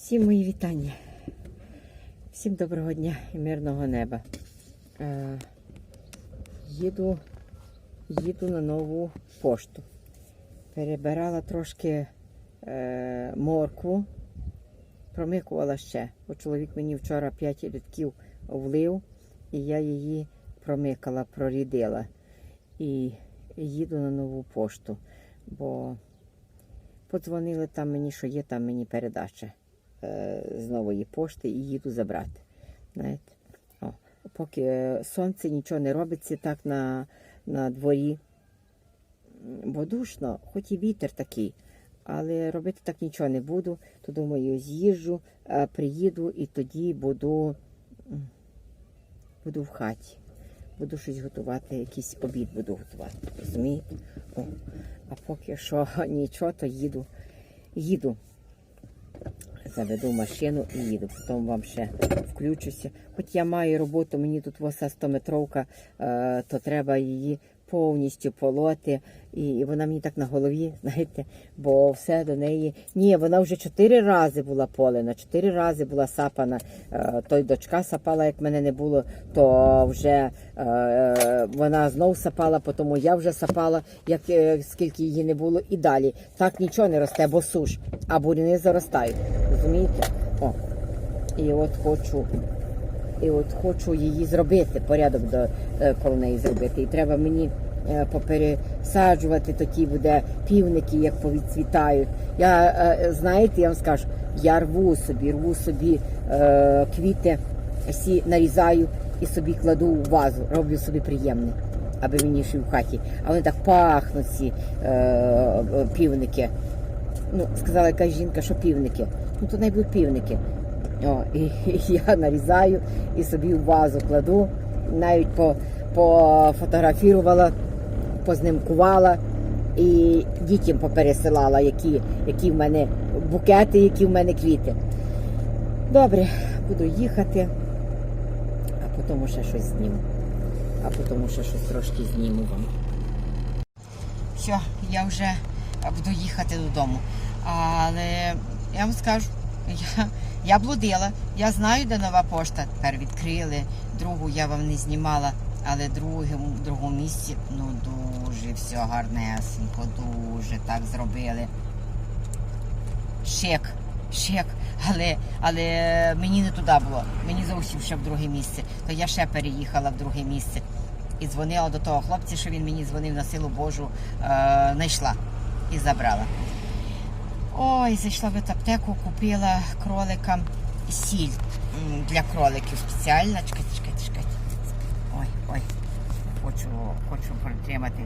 Всім мої вітання. Всім доброго дня і мирного неба. Е, їду, їду на нову пошту. Перебирала трошки е, моркву, промикувала ще. Бо чоловік мені вчора 5 рядків влив, і я її промикала, прорідила. І їду на нову пошту, бо подзвонили там мені, що є там мені передача з нової пошти і їду забрати. Знаєте? О, поки е, сонце нічого не робиться так на, на дворі, бо душно, хоч і вітер такий, але робити так нічого не буду, то думаю, з'їжджу, е, приїду і тоді буду, буду в хаті. Буду щось готувати, якийсь обід буду готувати. Розумієте? О, а поки що нічого, то їду. Їду. Заведу машину і їду. Потім вам ще включуся. Хоч я маю роботу, мені тут воса 100-метровка, е, то треба її повністю полоти. І, вона мені так на голові, знаєте, бо все до неї. Ні, вона вже чотири рази була полена, чотири рази була сапана. Е, той дочка сапала, як мене не було, то вже е, вона знов сапала, тому я вже сапала, як е, скільки її не було, і далі. Так нічого не росте, бо суш, а буряни заростають. Розумієте? О. І от хочу. І от хочу її зробити, порядок до е, коло неї зробити. І треба мені е, попересаджувати, тоді буде півники, як повідцвітають. Я е, знаєте, я вам скажу, я рву собі, рву собі квіти, всі нарізаю і собі кладу у вазу, роблю собі приємне, аби мені ще в хаті. А вони так пахнуть ці е, півники. Ну, сказала якась жінка, що півники. Ну, то не будуть півники. О, і, і я нарізаю і собі в вазу кладу, навіть по, пофотографірувала, познимкувала і дітям попересилала, які, які в мене букети, які в мене квіти. Добре, буду їхати, а потім ще щось зніму. А потім ще щось трошки зніму вам. Все, я вже буду їхати додому. Але я вам скажу, я, я блудила. Я знаю, де нова пошта. Тепер відкрили. Другу я вам не знімала, але другому, другому місці ну дуже все гарнесенько, дуже так зробили. Шик, шик. Але, але мені не туди було. Мені зовсім ще в друге місце. То я ще переїхала в друге місце. І дзвонила до того хлопця, що він мені дзвонив на силу Божу, е, знайшла і забрала. Ой, зайшла в аптеку, купила кроликам сіль для кроликів спеціальна. Чекайте, чекайте, чекайте. Ой, ой, хочу, хочу притримати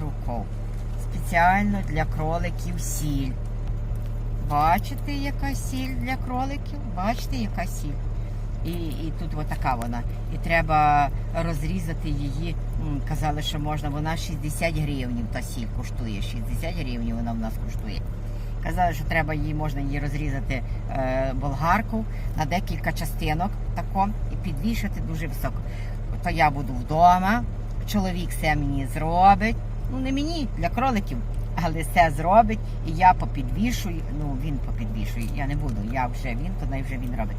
рукою. Спеціально для кроликів сіль. Бачите, яка сіль для кроликів? Бачите, яка сіль? І, і тут отака вона. І треба розрізати її. Казали, що можна, вона 60 гривень та сіль коштує. 60 гривень вона в нас коштує. Казали, що треба її, можна її розрізати е, болгарку на декілька частинок тако, і підвішати дуже високо. То я буду вдома, чоловік все мені зробить. Ну не мені, для кроликів, але все зробить, і я попідвішую. Ну він попідвішує. Я не буду. Я вже він, то вже він робить.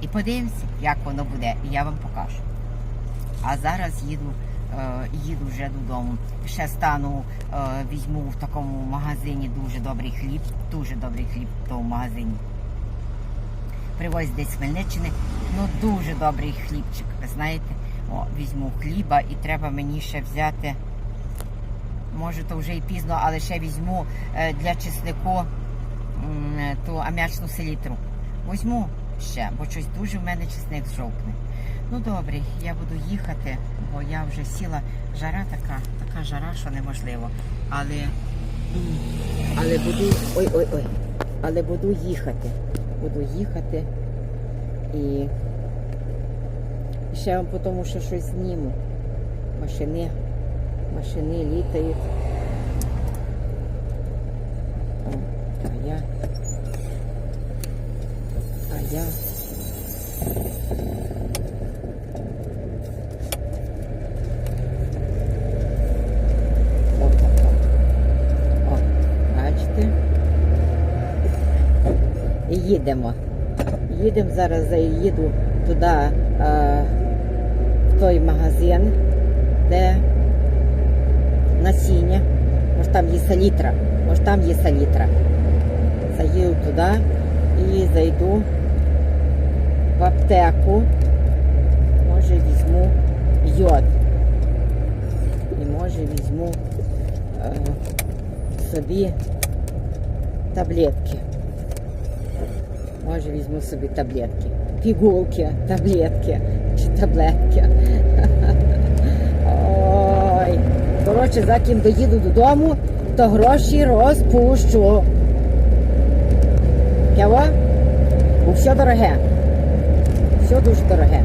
І подивимося, як воно буде, і я вам покажу. А зараз їду, їду вже додому. Ще стану, е, візьму в такому магазині дуже добрий хліб, дуже добрий хліб в тому магазині. Привозять десь з Хмельниччини. Ну дуже добрий хлібчик. Ви знаєте, О, візьму хліба і треба мені ще взяти. Може, то вже і пізно, але ще візьму е, для чеснику ту ам'ячну селітру. Візьму ще, бо щось дуже в мене чесник жовкне. Ну добре, я буду їхати, бо я вже сіла. Жара така, така жара, що неможливо. Але, але буду. Ой, ой, ой. Але буду їхати. Буду їхати і ще вам потім ще щось зніму. Машини, машини літають. О, я. Я. Їдемо. Їдемо зараз, заїду туди, е, в той магазин, де насіння. Може там є салітра. Може там є салітра. Заїду туди і зайду в аптеку. Може візьму йод. І може візьму е, собі таблетки. Може візьму собі таблетки. Пігулки, таблетки чи таблетки. Ой. Коротше, за ким доїду додому, то гроші розпущу. Кево? Бо все дороге. Все дуже дороге.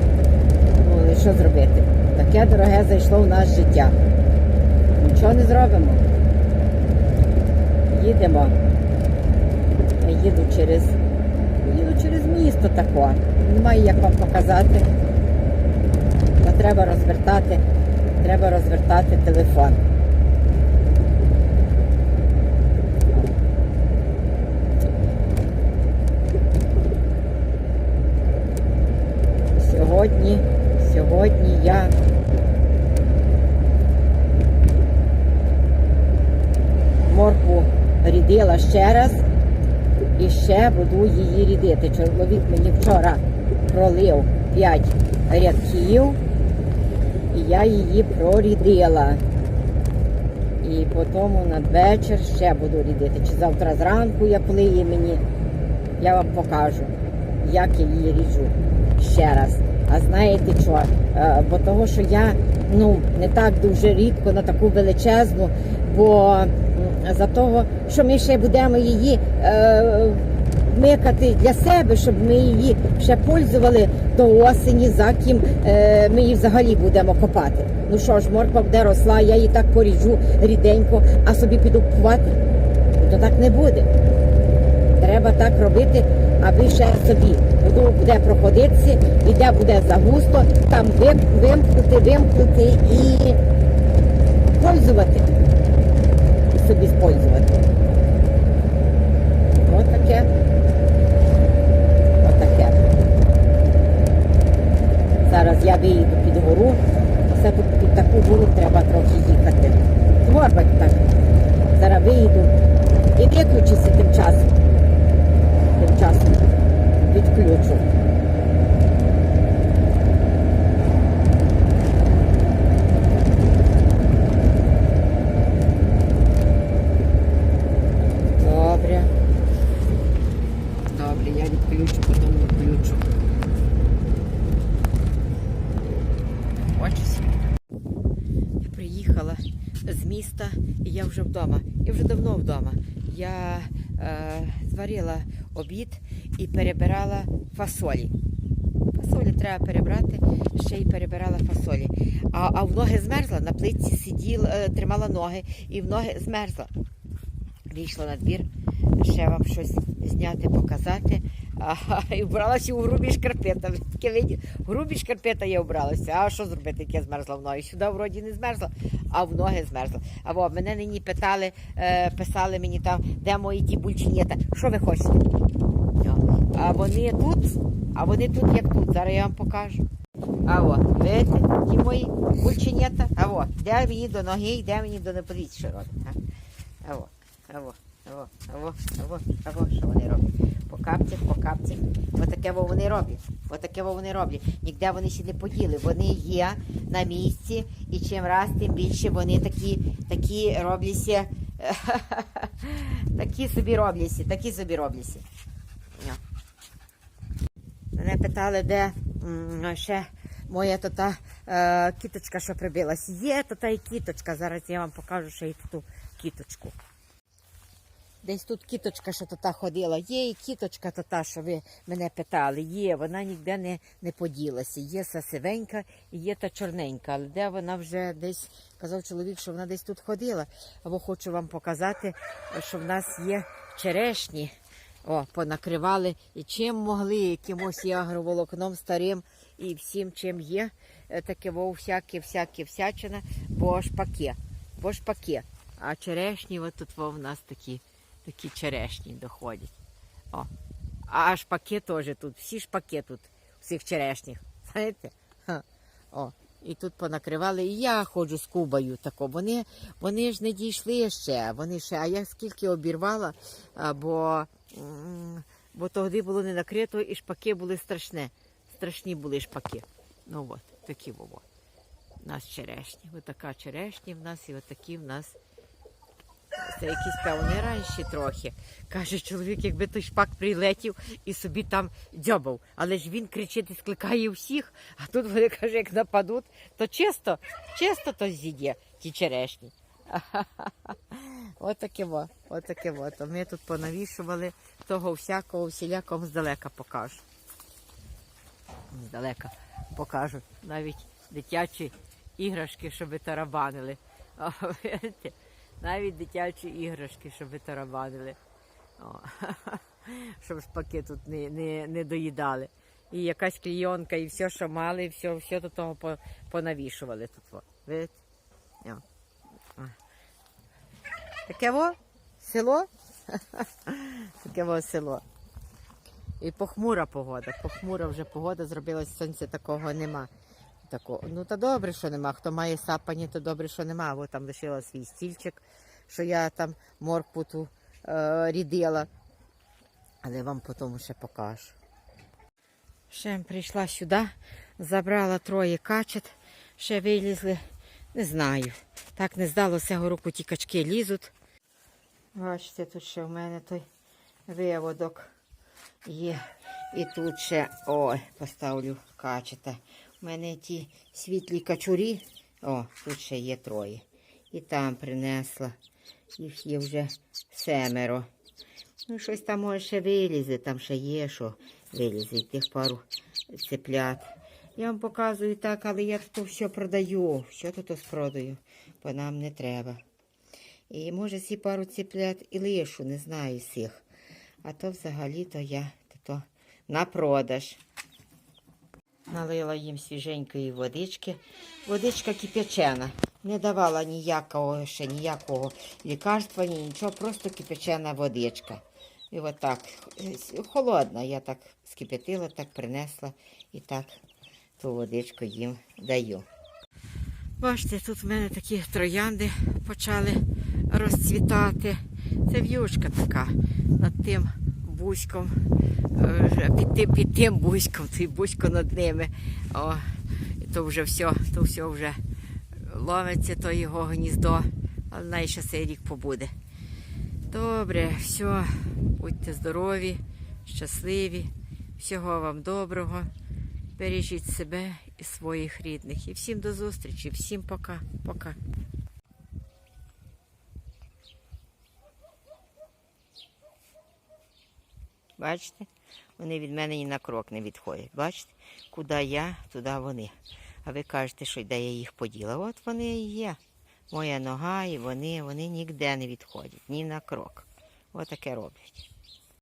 Ну, але що зробити? Таке дороге зайшло в наше життя. Нічого не зробимо. Їдемо. Я їду через. Їду через місто тако. Немає як вам показати. Та треба розвертати. Треба розвертати телефон. Сьогодні, сьогодні я моркву рідила ще раз і ще буду її рідити. Чоловік мені вчора пролив 5 рядків, і я її прорідила. І потім надвечір ще буду рідити. Чи завтра зранку, як плиє мені, я вам покажу, як я її ріжу ще раз. А знаєте що? Е, Бо того, що я ну, не так дуже рідко на таку величезну, бо за того, що ми ще будемо її е, микати для себе, щоб ми її ще пользували до осені, за ким е, ми її взагалі будемо копати. Ну що ж, морква буде росла, я її так поріжу ріденько, а собі піду купувати. То так не буде. Треба так робити, аби ще собі. Воно буде проходитися, і де буде загусто, там вимкнути, вимкнути і пользувати. І собі спользувати. Ось таке. Ось таке. Зараз я виїду під гору. Все тут під таку гору треба трохи їхати. Горбать так. Зараз виїду і виключуся тим часом. Тим часом відключу. Добре. Добре, я відключу, потім відключу. Очі Я приїхала з міста і я вже вдома. Я вже давно вдома. Я е, зварила обід і перебирала фасолі. Фасолі треба перебрати, ще й перебирала фасолі. А, а в ноги змерзла, на плитці сиділа, е, тримала ноги і в ноги змерзла. Вийшла на двір, ще вам щось зняти, показати. А, і вбралася у грубі шкарпета. Таке грубі шкарпета я вбралася. А що зробити, як я змерзла в ноги? Сюди вроді не змерзла, а в ноги змерзла. А во, мене нині питали, е, писали мені там, де мої ті бульченята. Що ви хочете? А вони тут, а вони тут як тут. Зараз я вам покажу. А от, видите, ті мої бульченята. А от, де мені до ноги, йде мені до не подивіться, що робить. А от, а от, а от, а от, а от, а от, що вони роблять. По капцях, по капцях. Отаке во вони роблять. Отаке во вони роблять. Ніде вони ще не поділи. Вони є на місці, і чим раз, тим більше вони такі, такі робляться. такі собі робляться, такі собі робляться. Мене питали, де ще моя та е, кіточка, що прибилась. Є то та і кіточка. Зараз я вам покажу ще й ту кіточку. Десь тут кіточка, що то ходила. Є і кіточка то що ви мене питали. Є, вона ніде не, не поділася. Є са сивенька і є та чорненька. Але де вона вже десь казав чоловік, що вона десь тут ходила. Або хочу вам показати, що в нас є черешні. О, понакривали і чим могли, якимось і агроволокном старим і всім, чим є. Е, Таке всяке, всяке всячина, бо шпаки. Бо шпаки. А черешні, от тут в нас такі, такі черешні доходять. О, А шпаки теж тут, всі шпаки тут, всіх черешніх. Знаєте? О, і тут понакривали, і я ходжу з кубою тако. Вони, вони ж не дійшли ще. Вони ще, а я скільки обірвала, бо, бо тоді було не накрито, і шпаки були страшні. Страшні були шпаки. Ну от, такі було. У нас черешні. Ось така черешні в нас і отакі в нас. Це якісь певні раніше трохи. Каже чоловік, якби той шпак прилетів і собі там дзьобав. Але ж він кричить і скликає всіх, а тут вони каже, як нападуть, то чисто, чисто то з'їдє ті черешні. От таке во, от таке во. То ми тут понавішували того всякого, всілякого здалека покажу. Здалека покажу. Навіть дитячі іграшки, щоб тарабанили. О? Навіть дитячі іграшки, щоб тарабанили. Щоб шпаки тут не, не, не доїдали. І якась клійонка, і все, що мали, все, все до того по- понавішували тут. Видите? Таке во село? Таке во село. І похмура погода. Похмура вже погода зробилась, сонця такого нема. Такого. Ну та добре, що нема. Хто має сапані, то добре, що нема. Бо там лишила свій стільчик, що я там моркву ту е, рідила. Але вам потім ще покажу. Ще прийшла сюди, забрала троє качет, ще вилізли. Не знаю. Так не здалося, руку ті качки лізуть. Бачите, тут ще в мене той виводок є. І тут ще, ой, поставлю качета. У мене ті світлі качурі, о, тут ще є троє. І там принесла. Їх є вже семеро. Ну, щось там може ще вилізе, там ще є, що вилізе, тих пару цеплят. Я вам показую так, але я тут все продаю. Що тут спродаю, бо нам не треба. І може ці пару цеплят і лишу, не знаю всіх. А то взагалі-то я то на продаж. Налила їм свіженької водички. Водичка кипячена. Не давала ніякого ще ніякого лікарства, ні нічого, просто кипячена водичка. І отак, е, холодна, я так скипятила, так принесла і так ту водичку їм даю. Бачите, тут в мене такі троянди почали розцвітати. Це в'юшка така над тим бузьком, е, під тим, під тим бузьком, той бузько над ними. О, то вже все, то все вже ловиться, то його гніздо, але най ще цей рік побуде. Добре, все, будьте здорові, щасливі, всього вам доброго. Бережіть себе і своїх рідних. І всім до зустрічі, всім пока. Пока. Бачите? Вони від мене ні на крок не відходять. Бачите? Куди я, туди вони. А ви кажете, що де я їх поділа. От вони і є. Моя нога і вони, вони ніде не відходять, ні на крок. Отаке роблять.